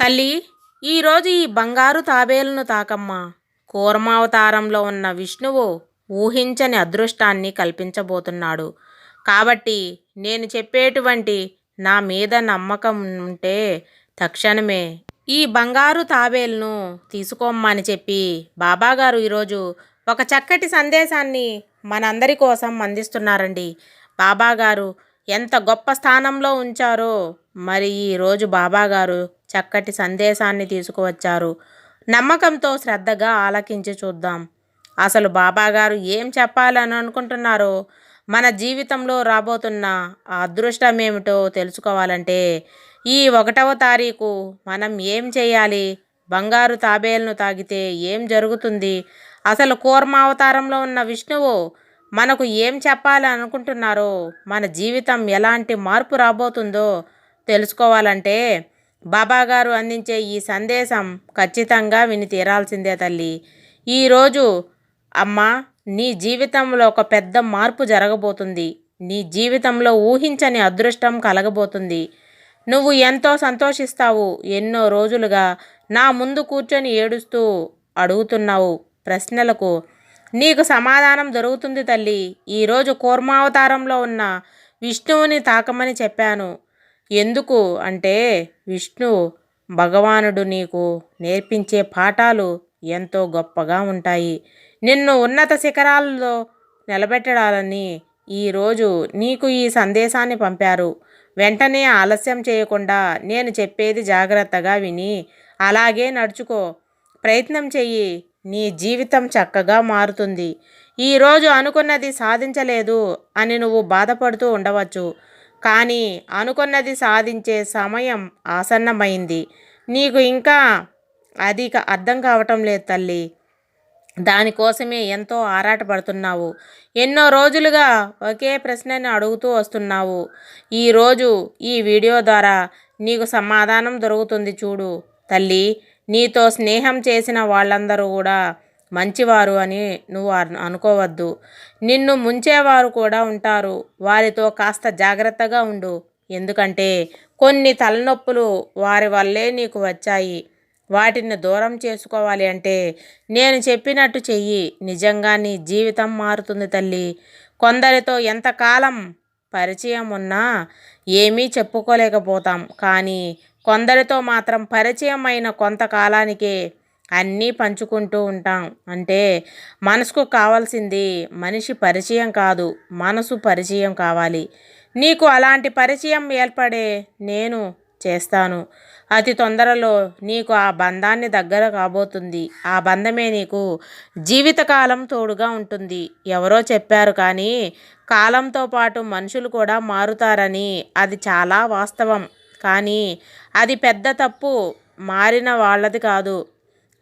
తల్లి ఈరోజు ఈ బంగారు తాబేలును తాకమ్మా. కూర్మావతారంలో ఉన్న విష్ణువు ఊహించని అదృష్టాన్ని కల్పించబోతున్నాడు. కాబట్టి నేను చెప్పేటువంటి నా మీద నమ్మకం ఉంటే తక్షణమే ఈ బంగారు తాబేలును తీసుకోమ్మని చెప్పి బాబాగారు ఈరోజు ఒక చక్కటి సందేశాన్ని మనందరి కోసం అందిస్తున్నారండి. బాబాగారు ఎంత గొప్ప స్థానంలో ఉంచారో మరి ఈరోజు బాబాగారు చక్కటి సందేశాన్ని తీసుకువచ్చారు. నమ్మకంతో శ్రద్ధగా ఆలకించి చూద్దాం. అసలు బాబాగారు ఏం చెప్పాలని అనుకుంటున్నారో? మన జీవితంలో రాబోతున్న అదృష్టం ఏమిటో తెలుసుకోవాలంటే ఈ ఒకటవ తారీఖు మనం ఏం చేయాలి? బంగారు తాబేలను తాగితే ఏం జరుగుతుంది? అసలు కూర్మావతారంలో ఉన్న విష్ణువు మనకు ఏం చెప్పాలి అనుకుంటున్నారో? మన జీవితం ఎలాంటి మార్పు రాబోతుందో తెలుసుకోవాలంటే బాబాగారు అందించే ఈ సందేశం ఖచ్చితంగా విని తీరాల్సిందే తల్లి. ఈరోజు అమ్మ నీ జీవితంలో ఒక పెద్ద మార్పు జరగబోతుంది. నీ జీవితంలో ఊహించని అదృష్టం కలగబోతుంది. నువ్వు ఎంతో సంతోషిస్తావు. ఎన్నో రోజులుగా నా ముందు కూర్చొని ఏడుస్తూ అడుగుతున్నావు ప్రశ్నలకు. నీకు సమాధానం దొరుకుతుంది తల్లి. ఈరోజు కూర్మావతారంలో ఉన్న విష్ణువుని తాకమని చెప్పాను. ఎందుకు? అంటే విష్ణు భగవానుడు నీకు నేర్పించే పాఠాలు ఎంతో గొప్పగా ఉంటాయి. నిన్ను ఉన్నత శిఖరాల్లో నిలబెట్టడాలని ఈరోజు నీకు ఈ సందేశాన్ని పంపారు. వెంటనే ఆలస్యం చేయకుండా నేను చెప్పేది జాగ్రత్తగా విని అలాగే నడుచుకో. ప్రయత్నం చెయ్యి. నీ జీవితం చక్కగా మారుతుంది. ఈరోజు అనుకున్నది సాధించలేదు అని నువ్వు బాధపడుతూ ఉండవచ్చు. కానీ అనుకున్నది సాధించే సమయం ఆసన్నమైంది. నీకు ఇంకా అది అర్థం కావటం లేదు తల్లి. దానికోసమే ఎంతో ఆరాటపడుతున్నావు. ఎన్నో రోజులుగా ఒకే ప్రశ్నని అడుగుతూ వస్తున్నావు. ఈరోజు ఈ వీడియో ద్వారా నీకు సమాధానం దొరుకుతుంది చూడు తల్లి. నీతో స్నేహం చేసిన వాళ్ళందరూ కూడా మంచివారు అని నువ్వు అనుకోవద్దు. నిన్ను ముంచేవారు కూడా ఉంటారు. వారితో కాస్త జాగ్రత్తగా ఉండు. ఎందుకంటే కొన్ని తలనొప్పులు వారి వల్లే నీకు వచ్చాయి. వాటిని దూరం చేసుకోవాలి అంటే నేను చెప్పినట్టు చెయ్యి. నిజంగా నీ జీవితం మారుతుంది తల్లి. కొందరితో ఎంతకాలం పరిచయం ఉన్నా ఏమీ చెప్పుకోలేకపోతాం. కానీ కొందరితో మాత్రం పరిచయం అయిన కొంతకాలానికే అన్నీ పంచుకుంటూ ఉంటాం. అంటే మనసుకు కావాల్సింది మనిషి పరిచయం కాదు మనసు పరిచయం కావాలి. నీకు అలాంటి పరిచయం ఏర్పడే నేను చేస్తాను. అతి తొందరలో నీకు ఆ బంధాన్ని దగ్గర కాబోతుంది. ఆ బంధమే నీకు జీవితకాలం తోడుగా ఉంటుంది. ఎవరో చెప్పారు కానీ కాలంతో పాటు మనుషులు కూడా మారుతారని అది చాలా వాస్తవం. కానీ అది పెద్ద తప్పు మారిన వాళ్ళది కాదు.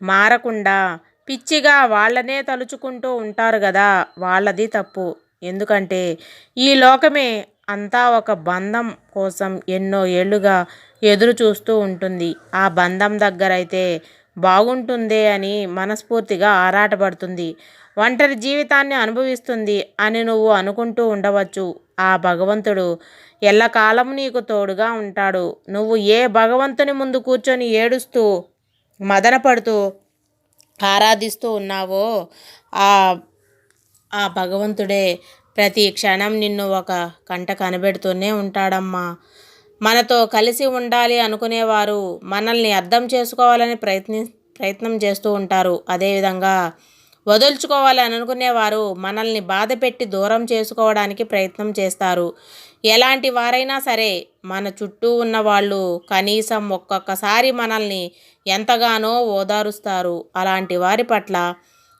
మారకుండా పిచ్చిగా వాళ్ళనే తలుచుకుంటూ ఉంటారు కదా వాళ్ళది తప్పు. ఎందుకంటే ఈ లోకమే అంతా ఒక బంధం కోసం ఎన్నో ఏళ్ళుగా ఎదురు చూస్తూ ఉంటుంది. ఆ బంధం దగ్గర అయితే బాగుంటుందే అని మనస్ఫూర్తిగా ఆరాటపడుతుంది. ఒంటరి జీవితాన్ని అనుభవిస్తుంది అని నువ్వు అనుకుంటూ ఉండవచ్చు. ఆ భగవంతుడు ఎల్లకాలం నీకు తోడుగా ఉంటాడు. నువ్వు ఏ భగవంతుని ముందు కూర్చొని ఏడుస్తూ మదనపడుతూ ఆరాధిస్తూ ఉన్నావో ఆ ఆ భగవంతుడే ప్రతి క్షణం నిన్ను ఒక కంట కనబెడుతూనే ఉంటాడమ్మా. మనతో కలిసి ఉండాలి అనుకునేవారు మనల్ని అర్థం చేసుకోవాలని ప్రయత్ని ప్రయత్నం చేస్తూ ఉంటారు. అదేవిధంగా వదులుచుకోవాలని అనుకునేవారు. మనల్ని బాధ పెట్టి దూరం చేసుకోవడానికి ప్రయత్నం చేస్తారు. ఎలాంటి వారైనా సరే మన చుట్టూ ఉన్న వాళ్ళు కనీసం ఒక్కొక్కసారి మనల్ని ఎంతగానో ఓదారుస్తారు. అలాంటి వారి పట్ల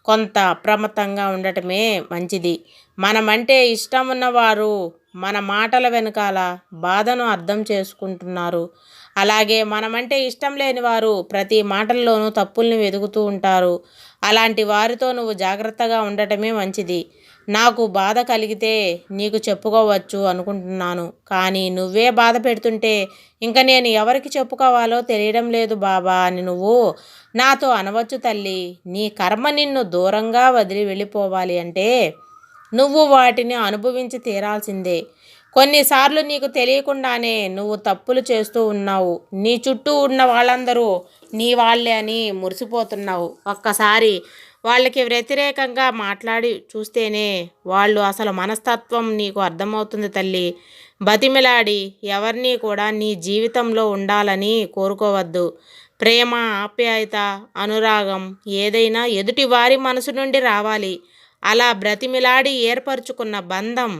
కొంత అప్రమత్తంగా ఉండటమే మంచిది. మనమంటే ఇష్టం ఉన్నవారు మన మాటల వెనకాల బాధను అర్థం చేసుకుంటున్నారు. అలాగే మనమంటే ఇష్టం లేని వారు ప్రతి మాటల్లోనూ తప్పుల్ని వెతుకుతూ ఉంటారు. అలాంటి వారితో నువ్వు జాగ్రత్తగా ఉండటమే మంచిది. నాకు బాధ కలిగితే నీకు చెప్పుకోవచ్చు అనుకుంటున్నాను. కానీ నువ్వే బాధ పెడుతుంటే ఇంకా నేను ఎవరికి చెప్పుకోవాలో తెలియడం లేదు బాబా అని నువ్వు నాతో అనవచ్చు తల్లి. నీ కర్మ నిన్ను దూరంగా వదిలి వెళ్ళిపోవాలి అంటే నువ్వు వాటిని అనుభవించి తీరాల్సిందే. కొన్నిసార్లు నీకు తెలియకుండానే నువ్వు తప్పులు చేస్తూ ఉన్నావు. నీ చుట్టూ ఉన్న వాళ్ళందరూ నీ వాళ్ళే అని మురిసిపోతున్నావు. ఒక్కసారి వాళ్ళకి వ్యతిరేకంగా మాట్లాడి చూస్తేనే వాళ్ళు అసలు మనస్తత్వం నీకు అర్థమవుతుంది తల్లి. బతిమిలాడి ఎవరిని కూడా నీ జీవితంలో ఉండాలని కోరుకోవద్దు. ప్రేమ ఆప్యాయత అనురాగం ఏదైనా ఎదుటి వారి మనసు నుండి రావాలి. అలా బ్రతిమిలాడి ఏర్పరచుకున్న బంధం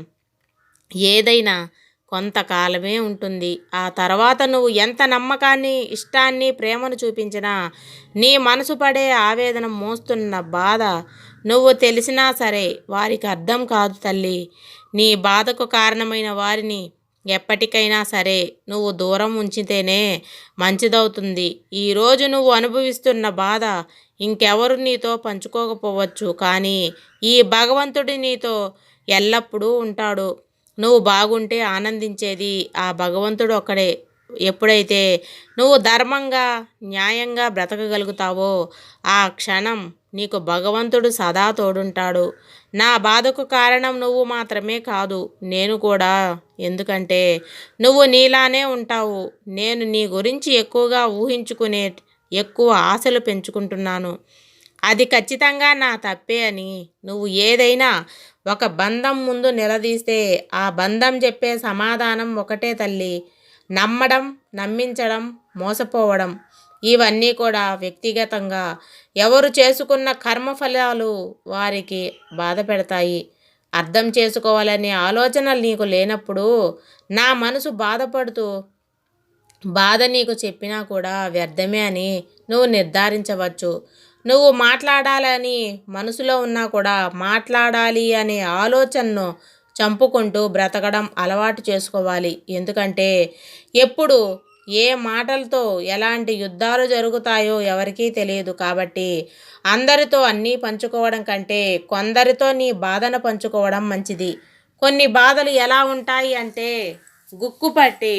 ఏదైనా కొంతకాలమే ఉంటుంది. ఆ తర్వాత నువ్వు ఎంత నమ్మకాన్ని ఇష్టాన్ని ప్రేమను చూపించినా నీ మనసు పడే ఆవేదన మోస్తున్న బాధ నువ్వు తెలిసినా సరే వారికి అర్థం కాదు తల్లి. నీ బాధకు కారణమైన వారిని ఎప్పటికైనా సరే నువ్వు దూరం ఉంచితేనే మంచిదవుతుంది. ఈరోజు నువ్వు అనుభవిస్తున్న బాధ ఇంకెవరు నీతో పంచుకోకపోవచ్చు. కానీ ఈ భగవంతుడి నీతో ఎల్లప్పుడూ ఉంటాడు. నువ్వు బాగుంటే ఆనందించేది ఆ భగవంతుడు ఒక్కడే. ఎప్పుడైతే నువ్వు ధర్మంగా న్యాయంగా బ్రతకగలుగుతావో ఆ క్షణం నీకు భగవంతుడు సదా తోడుంటాడు. నా బాధకు కారణం నువ్వు మాత్రమే కాదు నేను కూడా. ఎందుకంటే నువ్వు నీలానే ఉంటావు. నేను నీ గురించి ఎక్కువగా ఊహించుకునే ఎక్కువ ఆశలు పెంచుకుంటున్నాను. అది ఖచ్చితంగా నా తప్పే అని నువ్వు ఏదైనా ఒక బంధం ముందు నిలదీస్తే ఆ బంధం చెప్పే సమాధానం ఒకటే తల్లి. నమ్మడం నమ్మించడం మోసపోవడం. ఇవన్నీ కూడా వ్యక్తిగతంగా ఎవరు చేసుకున్న కర్మఫలాలు వారికి బాధ పెడతాయి. అర్థం చేసుకోవాలనే ఆలోచనలు నీకు లేనప్పుడు నా మనసు బాధపడుతూ బాధ నీకు చెప్పినా కూడా వ్యర్థమే అని నువ్వు నిర్ధారించవచ్చు. నువ్వు మాట్లాడాలని మనసులో ఉన్నా కూడా మాట్లాడాలి అనే ఆలోచనను చంపుకుంటూ బ్రతకడం అలవాటు చేసుకోవాలి. ఎందుకంటే ఎప్పుడు ఏ మాటలతో ఎలాంటి యుద్ధాలు జరుగుతాయో ఎవరికీ తెలియదు. కాబట్టి అందరితో అన్నీ పంచుకోవడం కంటే కొందరితో నీ బాధను పంచుకోవడం మంచిది. కొన్ని బాధలు ఎలా ఉంటాయి అంటే గుక్కుపట్టి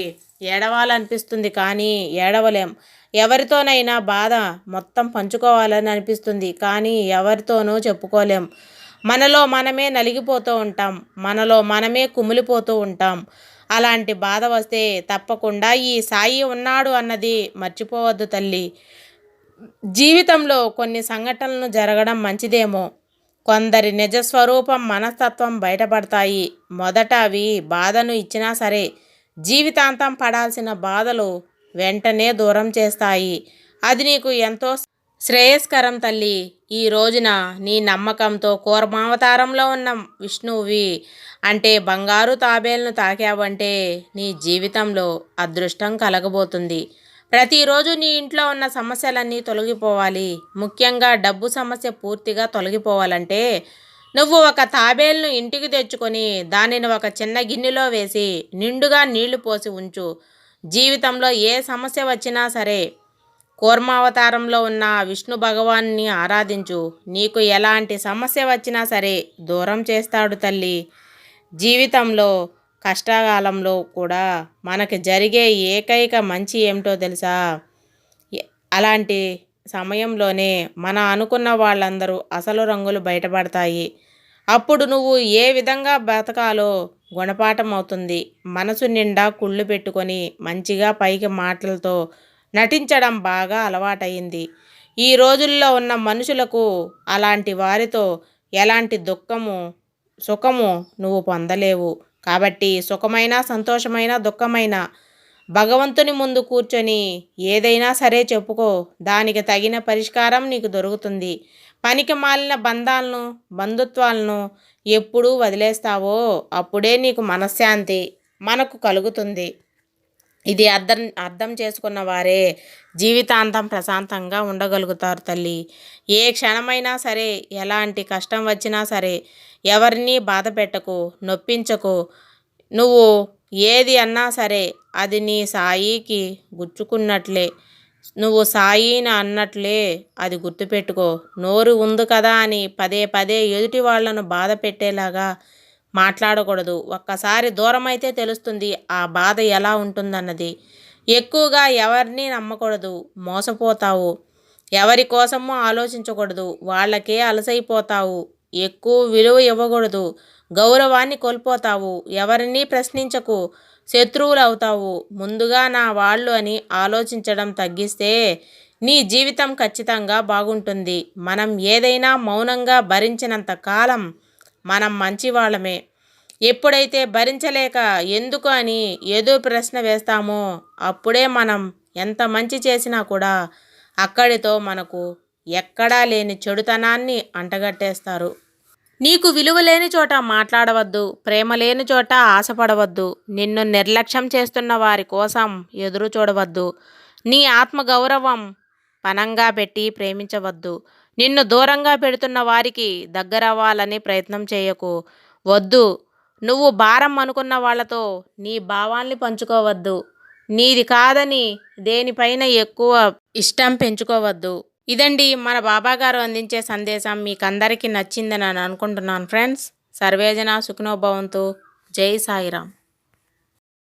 ఏడవాలనిపిస్తుంది కానీ ఏడవలేం. ఎవరితోనైనా బాధ మొత్తం పంచుకోవాలని అనిపిస్తుంది కానీ ఎవరితోనూ చెప్పుకోలేం. మనలో మనమే నలిగిపోతూ ఉంటాం మనలో మనమే కుమిలిపోతూ ఉంటాం. అలాంటి బాధ వస్తే తప్పకుండా ఈ సాయి ఉన్నాడు అన్నది మర్చిపోవద్దు తల్లి. జీవితంలో కొన్ని సంఘటనలు జరగడం మంచిదేమో. కొందరి నిజస్వరూపం మనస్తత్వం బయటపడతాయి. మొదట అవి బాధను ఇచ్చినా సరే జీవితాంతం పడాల్సిన బాధలు వెంటనే దూరం చేస్తాయి. అది నీకు ఎంతో శ్రేయస్కరం తల్లి. ఈ రోజున నీ నమ్మకంతో కూర్మావతారంలో ఉన్న విష్ణువి అంటే బంగారు తాబేలను తాకావంటే నీ జీవితంలో అదృష్టం కలగబోతుంది. ప్రతిరోజు నీ ఇంట్లో ఉన్న సమస్యలన్నీ తొలగిపోవాలి. ముఖ్యంగా డబ్బు సమస్య పూర్తిగా తొలగిపోవాలంటే నువ్వు ఒక తాబేలును ఇంటికి తెచ్చుకొని దానిని ఒక చిన్న గిన్నెలో వేసి నిండుగా నీళ్ళు పోసి ఉంచు. జీవితంలో ఏ సమస్య వచ్చినా సరే కూర్మావతారంలో ఉన్న విష్ణు భగవాన్ని ఆరాధించు. నీకు ఎలాంటి సమస్య వచ్చినా సరే దూరం చేస్తాడు తల్లి. జీవితంలో కష్టకాలంలో కూడా మనకి జరిగే ఏకైక మంచి ఏమిటో తెలుసా? అలాంటి సమయంలోనే మన అనుకున్న వాళ్ళందరూ అసలు రంగులు బయటపడతాయి. అప్పుడు నువ్వు ఏ విధంగా బ్రతకాలో గుణపాఠం అవుతుంది మనసు నిండా కుళ్ళు పెట్టుకొని మంచిగా పైకి మాటలతో నటించడం బాగా అలవాటైంది ఈ రోజుల్లో ఉన్న మనుషులకు అలాంటి వారితో ఎలాంటి దుఃఖము సుఖము నువ్వు పొందలేవు. కాబట్టి సుఖమైన సంతోషమైన దుఃఖమైన భగవంతుని ముందు కూర్చొని ఏదైనా సరే చెప్పుకో. దానికి తగిన పరిష్కారం నీకు దొరుకుతుంది. పనికి మాలిన బంధాలను బంధుత్వాలను ఎప్పుడు వదిలేస్తావో అప్పుడే నీకు మనశ్శాంతి మనకు కలుగుతుంది. ఇది అర్థం అర్థం చేసుకున్న వారే జీవితాంతం ప్రశాంతంగా ఉండగలుగుతారు తల్లి. ఏ క్షణమైనా సరే ఎలాంటి కష్టం వచ్చినా సరే ఎవరిని బాధ పెట్టకు నొప్పించకు. నువ్వు ఏది అన్నా సరే అది నీ సాయికి గుచ్చుకున్నట్లే. నువ్వు సాయిని అన్నట్లే అది గుర్తుపెట్టుకో. నోరు ఉంది కదా అని పదే పదే ఎదుటి వాళ్ళను బాధ పెట్టేలాగా మాట్లాడకూడదు. ఒక్కసారి దూరమైతే తెలుస్తుంది ఆ బాధ ఎలా ఉంటుందన్నది. ఎక్కువగా ఎవరిని నమ్మకూడదు. మోసపోతావు. ఎవరి కోసమో ఆలోచించకూడదు. వాళ్ళకే అలసైపోతావు. ఎక్కువ విలువ ఇవ్వకూడదు. గౌరవాన్ని కోల్పోతావు. ఎవరిని ప్రశ్నించకు. శత్రువులు అవుతావు ముందుగా నా వాళ్ళు అని ఆలోచించడం తగ్గిస్తే నీ జీవితం ఖచ్చితంగా బాగుంటుంది. మనం ఏదైనా మౌనంగా భరించినంత కాలం మనం మంచివాళ్ళమే. ఎప్పుడైతే భరించలేక ఎందుకు అని ఏదో ప్రశ్న వేస్తామో అప్పుడే మనం ఎంత మంచి చేసినా కూడా అక్కడితో మనకు ఎక్కడా లేని చెడుతనాన్ని అంటగట్టేస్తారు. నీకు విలువ లేని చోట మాట్లాడవద్దు ప్రేమ లేని చోట ఆశపడవద్దు నిన్ను నిర్లక్ష్యం చేస్తున్న వారి కోసం ఎదురు చూడవద్దు. నీ ఆత్మగౌరవం పనంగా పెట్టి ప్రేమించవద్దు. నిన్ను దూరంగా పెడుతున్న వారికి దగ్గరవ్వాలని ప్రయత్నం చేయకు. వద్దు. నువ్వు భారం అనుకున్న వాళ్ళతో నీ భావాల్ని పంచుకోవద్దు. నీది కాదని దేనిపైన ఎక్కువ ఇష్టం పెంచుకోవద్దు. ఇదండి మన బాబా గారు అందించే సందేశం. మీకు అందరికీ నచ్చిందని నేను అనుకుంటున్నాను ఫ్రెండ్స్. సర్వేజన సుఖనోభవంతో. జై సాయిరామ్.